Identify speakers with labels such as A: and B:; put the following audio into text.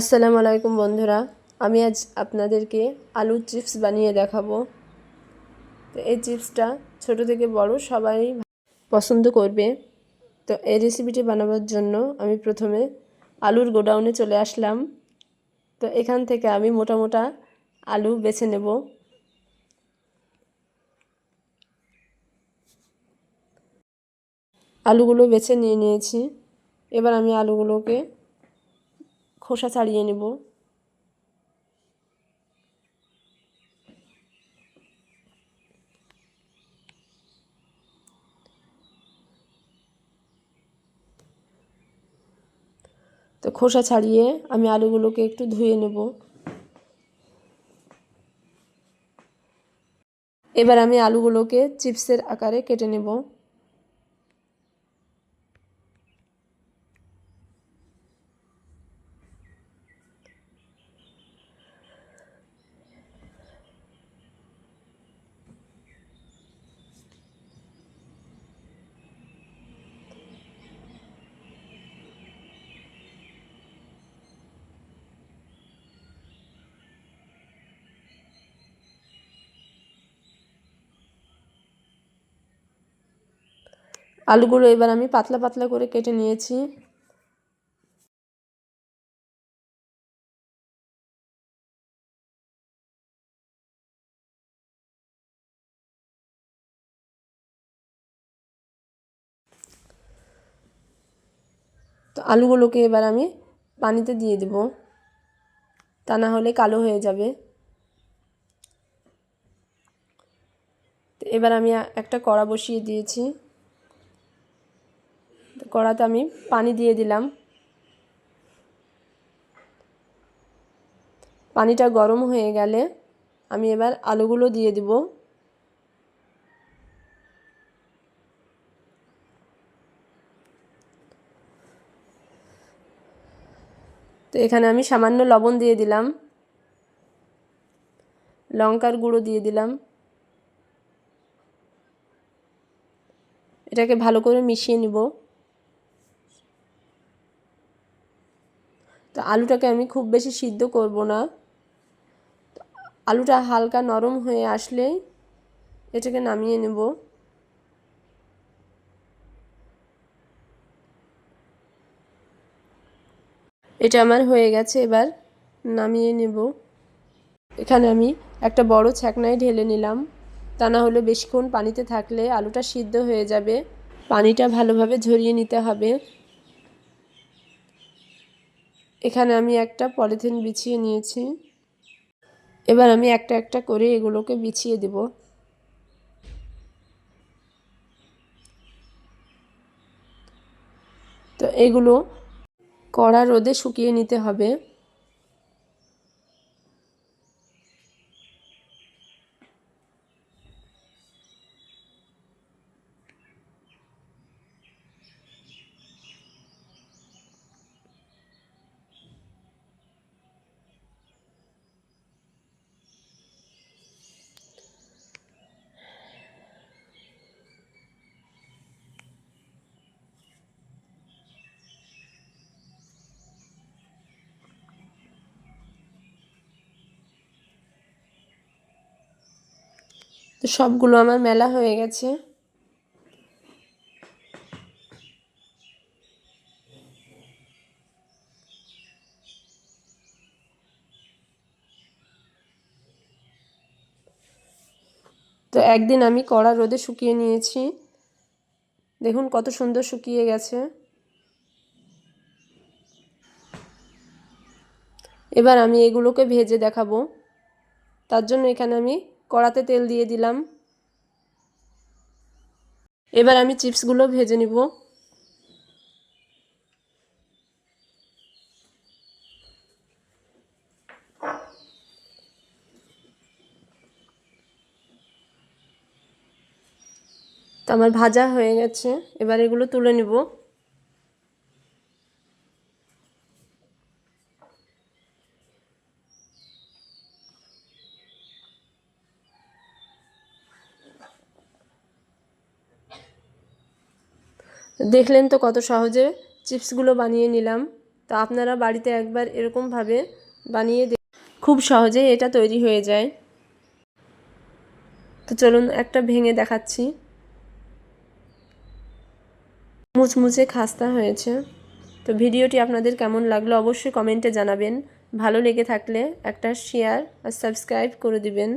A: আসসালামু আলাইকুম বন্ধুরা, আমি আজ আপনাদেরকে আলুর চিপস বানিয়ে দেখাবো। তো এই চিপসটা ছোট থেকে বড় সবাই পছন্দ করবে। তো এই রেসিপিটি বানাবার জন্য আমি প্রথমে আলুর গোডাউনে চলে আসলাম। তো এখান থেকে আমি মোটা মোটা আলু বেছে নেব। আলুগুলো বেছে নিয়ে নিয়েছি। এবার আমি আলুগুলোকে খোসা ছাড়িয়ে নেব। তো খোসা ছাড়িয়ে আমি আলুগুলোকে একটু ধুয়ে নেব। এবার আমি আলুগুলোকে চিপসের আকারে কেটে নেব। আলুগুলো এবার আমি পাতলা পাতলা করে কেটে নিয়েছি। তো আলুগুলোকে এবার আমি পানিতে দিয়ে দেব। তা না হলে কালো হয়ে যাবে। এবার আমি একটা কড়া বসিয়ে দিয়েছি। কড়াতে আমি পানি দিয়ে দিলাম। পানিটা গরম হয়ে গেলে আমি এবার আলুগুলো দিয়ে দিব। তো এখানে আমি সামান্য লবণ দিয়ে দিলাম। লঙ্কার গুঁড়ো দিয়ে দিলাম। এটাকে ভালো করে মিশিয়ে নিব। তো আলুটাকে আমি খুব বেশি সিদ্ধ করব না। আলুটা হালকা নরম হয়ে আসলেই এটাকে নামিয়ে নেব। এটা আমার হয়ে গেছে, এবার নামিয়ে নেব। এখানে আমি একটা বড় ছ্যাকনায় ঢেলে নিলাম। তা না হলে বেশিক্ষণ পানিতে থাকলে আলুটা সিদ্ধ হয়ে যাবে। পানিটা ভালোভাবে ঝরিয়ে নিতে হবে। এখানে আমি একটা পলিথিন বিছিয়ে নিয়েছি। এবার আমি একটা একটা করে এগুলোকে বিছিয়ে দেব। তো এগুলো কড়া রোদে শুকিয়ে নিতে হবে। তো সবগুলো আমার মেলা হয়ে গেছে। তো একদিন আমি কড়া রোদে শুকিয়ে নিয়েছি। দেখুন কত সুন্দর শুকিয়ে গেছে। এবার আমি এগুলোকে ভেজে দেখাবো। তার জন্য এখানে আমি কড়াতে তেল দিয়ে দিলাম। এবার আমি চিপসগুলো ভেজে নিব। আমার ভাজা হয়ে গেছে। এবার এগুলো তুলে নিব। দেখলেন তো কত সহজে চিপসগুলো বানিয়ে নিলাম। তো আপনারা বাড়িতে একবার এরকমভাবে বানিয়ে দে খুব সহজেই এটা তৈরি হয়ে যায়। তো চলুন একটা ভেঙে দেখাচ্ছি। মুচমুচে খাস্তা হয়েছে। তো ভিডিওটি আপনাদের কেমন লাগল অবশ্যই কমেন্টে জানাবেন। ভালো লেগে থাকলে একটা শেয়ার আর সাবস্ক্রাইব করে দিবেন।